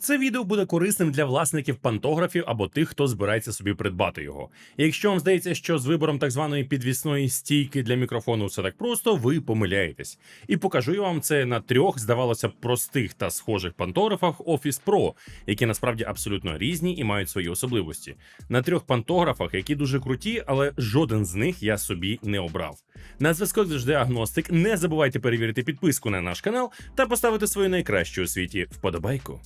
Це відео буде корисним для власників пантографів або тих, хто збирається собі придбати його. Якщо вам здається, що з вибором так званої підвісної стійки для мікрофону все так просто, ви помиляєтесь. І покажу я вам це на трьох, здавалося б, простих та схожих пантографах Office Pro, які насправді абсолютно різні і мають свої особливості. На трьох пантографах, які дуже круті, але жоден з них я собі не обрав. На зв'язку завжди агностик. Не забувайте перевірити підписку на наш канал та поставити свою найкращу у світі вподобайку.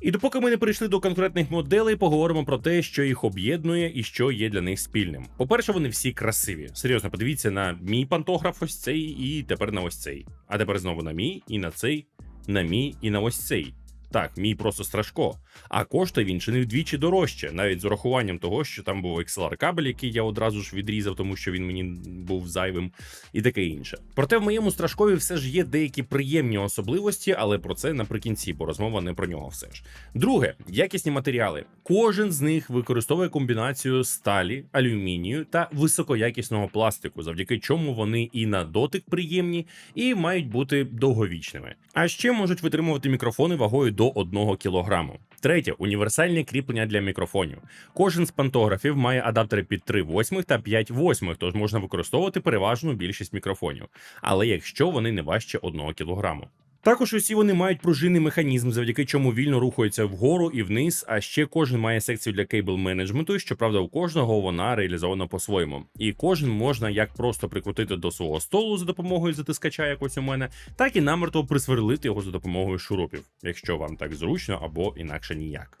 І допоки ми не прийшли до конкретних моделей, поговоримо про те, що їх об'єднує і що є для них спільним. По-перше, вони всі красиві. Серйозно, подивіться на мій пантограф, ось цей, і тепер на ось цей. А тепер знову на мій, і на цей, на мій, і на ось цей. Так, мій просто страшко. А коштує він чи не вдвічі дорожче, навіть з урахуванням того, що там був XLR кабель, який я одразу ж відрізав, тому що він мені був зайвим, і таке інше. Проте в моєму страшкові все ж є деякі приємні особливості, але про це наприкінці, бо розмова не про нього все ж. Друге, якісні матеріали. Кожен з них використовує комбінацію сталі, алюмінію та високоякісного пластику, завдяки чому вони і на дотик приємні, і мають бути довговічними. А ще можуть витримувати мікрофони вагою до 1 кг. Третє універсальне кріплення для мікрофонів. Кожен з пантографів має адаптери під 3 восьмих та 5 восьмих, тож можна використовувати переважну більшість мікрофонів, але якщо вони не важче 1 кг. Також усі вони мають пружинний механізм, завдяки чому вільно рухаються вгору і вниз. А ще кожен має секцію для кейбл менеджменту. Щоправда, у кожного вона реалізована по-своєму. І кожен можна як просто прикрутити до свого столу за допомогою затискача, якось у мене, так і намертво присверлити його за допомогою шурупів, якщо вам так зручно або інакше ніяк.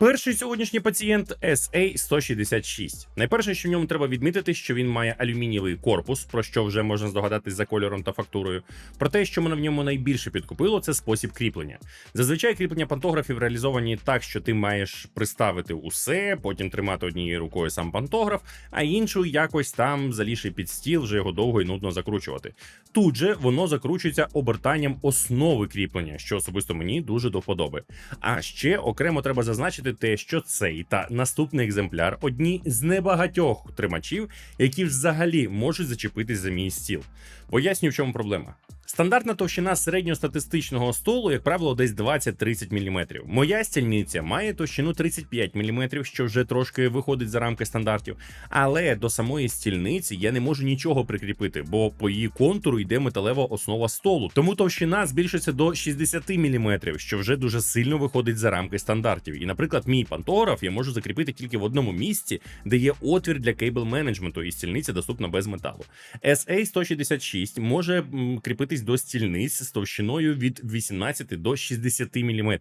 Перший сьогоднішній пацієнт SA-166. Найперше, що в ньому треба відмітити, що він має алюмінієвий корпус, про що вже можна здогадатись за кольором та фактурою. Проте, що мене в ньому найбільше підкупило, це спосіб кріплення. Зазвичай кріплення пантографів реалізовані так, що ти маєш приставити усе, потім тримати однією рукою сам пантограф, а іншу якось там заліши під стіл, вже його довго і нудно закручувати. Тут же воно закручується обертанням основи кріплення, що особисто мені дуже до вподоби. А ще окремо треба зазначити те, що цей та наступний екземпляр одні з небагатьох тримачів, які взагалі можуть зачепитись за мій стіл. Поясню, в чому проблема. Стандартна товщина середньостатистичного столу, як правило, десь 20-30 мм. Моя стільниця має товщину 35 мм, що вже трошки виходить за рамки стандартів. Але до самої стільниці я не можу нічого прикріпити, бо по її контуру йде металева основа столу. Тому товщина збільшиться до 60 мм, що вже дуже сильно виходить за рамки стандартів. І, наприклад, мій пантограф я можу закріпити тільки в одному місці, де є отвір для кейбл менеджменту, і стільниця доступна без металу. SA-166 може м, кріпитись до стільниць з товщиною від 18 до 60 мм.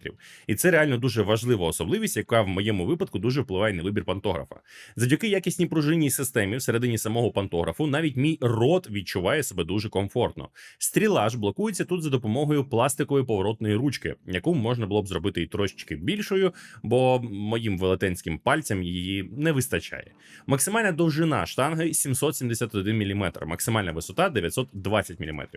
І це реально дуже важлива особливість, яка в моєму випадку дуже впливає на вибір пантографа. Завдяки якісній пружинній системі всередині самого пантографу, навіть мій рот відчуває себе дуже комфортно. Стріла ж блокується тут за допомогою пластикової поворотної ручки, яку можна було б зробити і трошечки більшою, бо моїм велетенським пальцям її не вистачає. Максимальна довжина штанги 771 мм, максимальна висота 920 мм.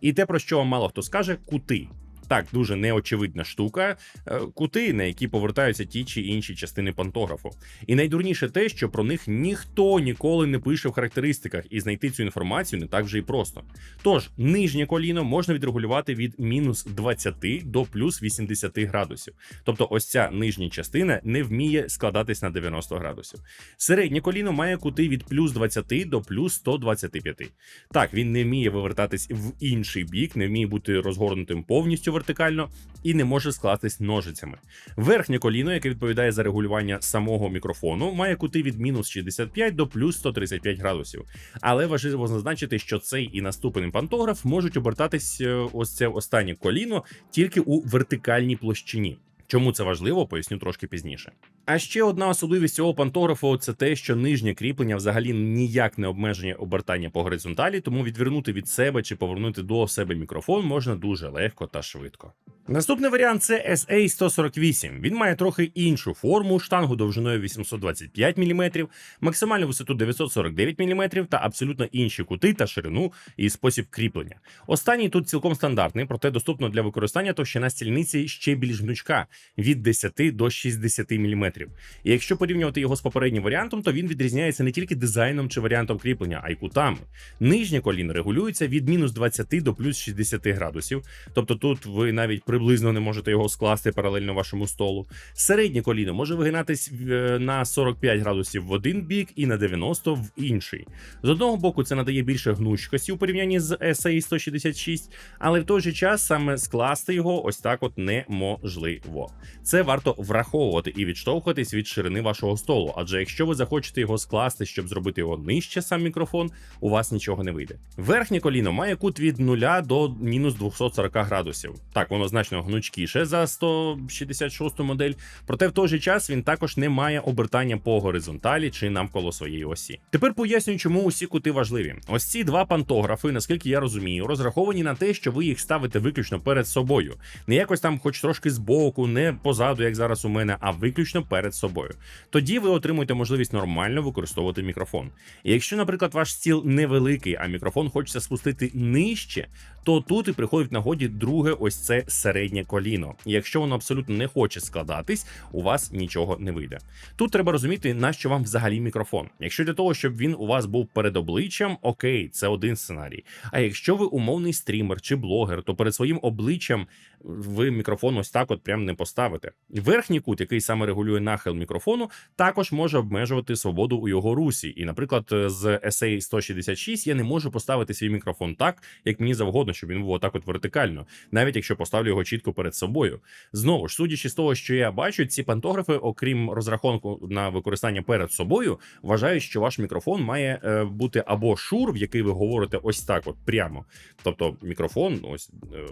І те, про що мало хто скаже, кути. Так, дуже неочевидна штука, е, кути, на які повертаються ті чи інші частини пантографу. І найдурніше те, що про них ніхто ніколи не пише в характеристиках, і знайти цю інформацію не так вже і просто. Тож, нижнє коліно можна відрегулювати від мінус 20 до плюс 80 градусів. Тобто, ось ця нижня частина не вміє складатись на 90 градусів. Середнє коліно має кути від плюс 20 до плюс 125. Так, він не вміє вивертатись в інший бік, не вміє бути розгорнутим повністю вертикально і не може скластись ножицями. Верхнє коліно, яке відповідає за регулювання самого мікрофону, має кути від мінус 65 до плюс 135 градусів. Але важливо зазначити, що цей і наступний пантограф можуть обертатись е, ось це останнє коліно тільки у вертикальній площині. Чому це важливо, поясню трошки пізніше. А ще одна особливість цього пантографу це те, що нижнє кріплення взагалі ніяк не обмежує обертання по горизонталі, тому відвернути від себе чи повернути до себе мікрофон можна дуже легко та швидко. Наступний варіант це SA148. Він має трохи іншу форму, штангу довжиною 825 мм, максимальну висоту 949 мм та абсолютно інші кути та ширину і спосіб кріплення. Останній тут цілком стандартний, проте доступно для використання товщина стільниці ще більш гнучка від 10 до 60 мм. І якщо порівнювати його з попереднім варіантом, то він відрізняється не тільки дизайном чи варіантом кріплення, а й кутами. Нижнє коліно регулюється від мінус 20 до плюс 60 градусів. Тобто тут ви навіть приблизно не можете його скласти паралельно вашому столу. Середнє коліно може вигинатись е, на 45 градусів в один бік і на 90 в інший. З одного боку, це надає більше гнучкості у порівнянні з SA 166, але в той же час саме скласти його ось так от неможливо. Це варто враховувати і відштовхуватись від ширини вашого столу, адже якщо ви захочете його скласти, щоб зробити його нижче, сам мікрофон, у вас нічого не вийде. Верхнє коліно має кут від 0 до мінус 240 градусів. Так, воно значно гнучкіше за 166 модель, проте в той же час він також не має обертання по горизонталі чи навколо своєї осі. Тепер пояснюю, чому усі кути важливі. Ось ці два пантографи, наскільки я розумію, розраховані на те, що ви їх ставите виключно перед собою, не якось там, хоч трошки збоку, не позаду, як зараз у мене, а виключно перед собою. Тоді ви отримуєте можливість нормально використовувати мікрофон. І якщо, наприклад, ваш стіл невеликий, а мікрофон хочеться спустити нижче, то тут і приходить в нагоді друге, ось це середнє коліно. І якщо воно абсолютно не хоче складатись, у вас нічого не вийде. Тут треба розуміти, на що вам взагалі мікрофон. Якщо для того, щоб він у вас був перед обличчям, окей, це один сценарій. А якщо ви умовний стрімер чи блогер, то перед своїм обличчям ви мікрофон ось так от прям не поставите. Верхній кут, який саме регулює нахил мікрофону, також може обмежувати свободу у його русі. І, наприклад, з SA 166 я не можу поставити свій мікрофон так, як мені завгодно, щоб він був отак от вертикально, навіть якщо поставлю його чітко перед собою. Знову ж, судячи з того, що я бачу, ці пантографи, окрім розрахунку на використання перед собою, вважають, що ваш мікрофон має е, бути або шур, в який ви говорите ось так, от прямо. Тобто мікрофон, ось. Е,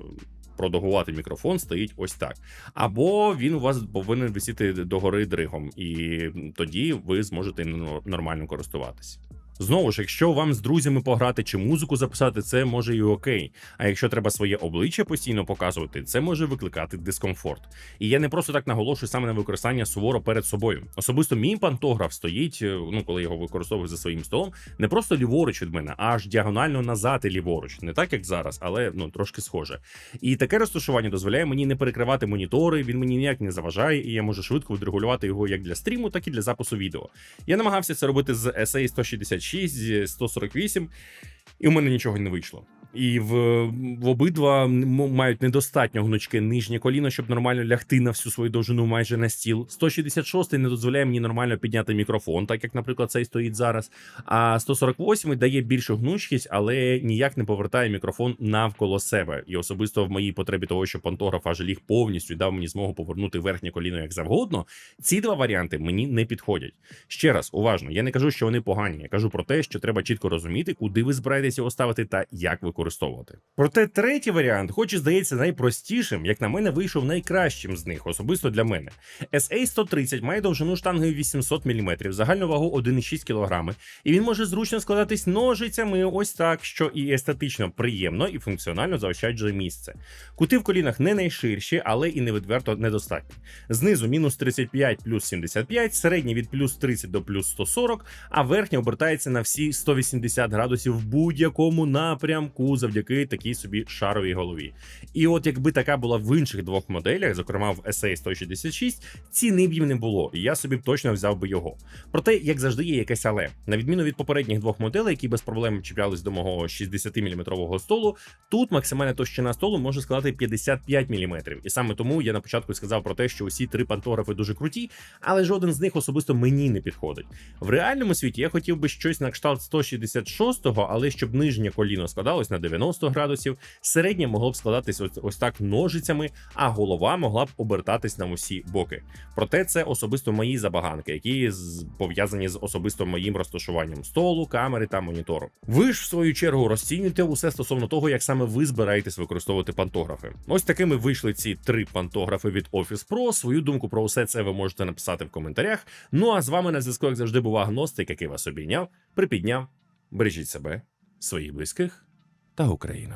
Продовгувати мікрофон стоїть ось так. Або він у вас повинен висіти догори дригом, і тоді ви зможете нормально користуватись. Знову ж, якщо вам з друзями пограти чи музику записати, це може і окей. А якщо треба своє обличчя постійно показувати, це може викликати дискомфорт. І я не просто так наголошую саме на використання суворо перед собою. Особисто мій пантограф стоїть, е, ну коли його використовую за своїм столом, не просто ліворуч від мене, а аж діагонально назад і ліворуч, не так як зараз, але ну трошки схоже. І таке розташування дозволяє мені не перекривати монітори, він мені ніяк не заважає, і я можу швидко відрегулювати його як для стріму, так і для запису відео. Я намагався це робити з SA 166 зі 148, і у мене нічого не вийшло. І в, в обидва мають недостатньо гнучке нижнє коліно, щоб нормально лягти на всю свою довжину майже на стіл. 166 не дозволяє мені нормально підняти мікрофон, так як, наприклад, цей стоїть зараз. А 148 дає більшу гнучкість, але ніяк не повертає мікрофон навколо себе. І особисто в моїй потребі того, що пантограф аж ліг повністю дав мені змогу повернути верхнє коліно як завгодно. Ці два варіанти мені не підходять. Ще раз уважно, я не кажу, що вони погані. Я кажу про те, що треба чітко розуміти, куди ви збираєтесь його ставити та як використовувати. Проте третій варіант, хоч і здається найпростішим, як на мене, вийшов найкращим з них, особисто для мене. SA 130 має довжину штанги 800 мм, загальну вагу 1,6 кг, і він може зручно складатись ножицями, ось так, що і естетично приємно і функціонально заощаджує місце. Кути в колінах не найширші, але і не відверто недостатні. Знизу мінус 35 плюс 75, середній від плюс 30 до плюс 140, а верхня обертається на всі 180 градусів в будь-якому напрямку завдяки такій собі шаровій голові. І от якби така була в інших двох моделях, зокрема в SA 166, ціни б їм не було, і я собі б точно взяв би його. Проте, як завжди, є якесь але. На відміну від попередніх двох моделей, які без проблем чіплялись до мого 60-мм столу, тут максимальна товщина столу може складати 55 мм. І саме тому я на початку сказав про те, що усі три пантографи дуже круті, але жоден з них особисто мені не підходить. В реальному світі я хотів би щось на кшталт 166-го, але щоб нижнє коліно складалось на 90 градусів, середнє могло б складатись ось, ось так ножицями, а голова могла б обертатись на усі боки. Проте це особисто мої забаганки, які пов'язані з особисто моїм розташуванням столу, камери та монітору. Ви ж в свою чергу розцінюєте усе стосовно того, як саме ви збираєтесь використовувати пантографи. Ось такими вийшли ці три пантографи від Office Pro. Свою думку про усе це ви можете написати в коментарях. Ну а з вами на зв'язку, як завжди, був агностик, який вас обійняв, припідняв. Бережіть себе, своїх близьких та Україну.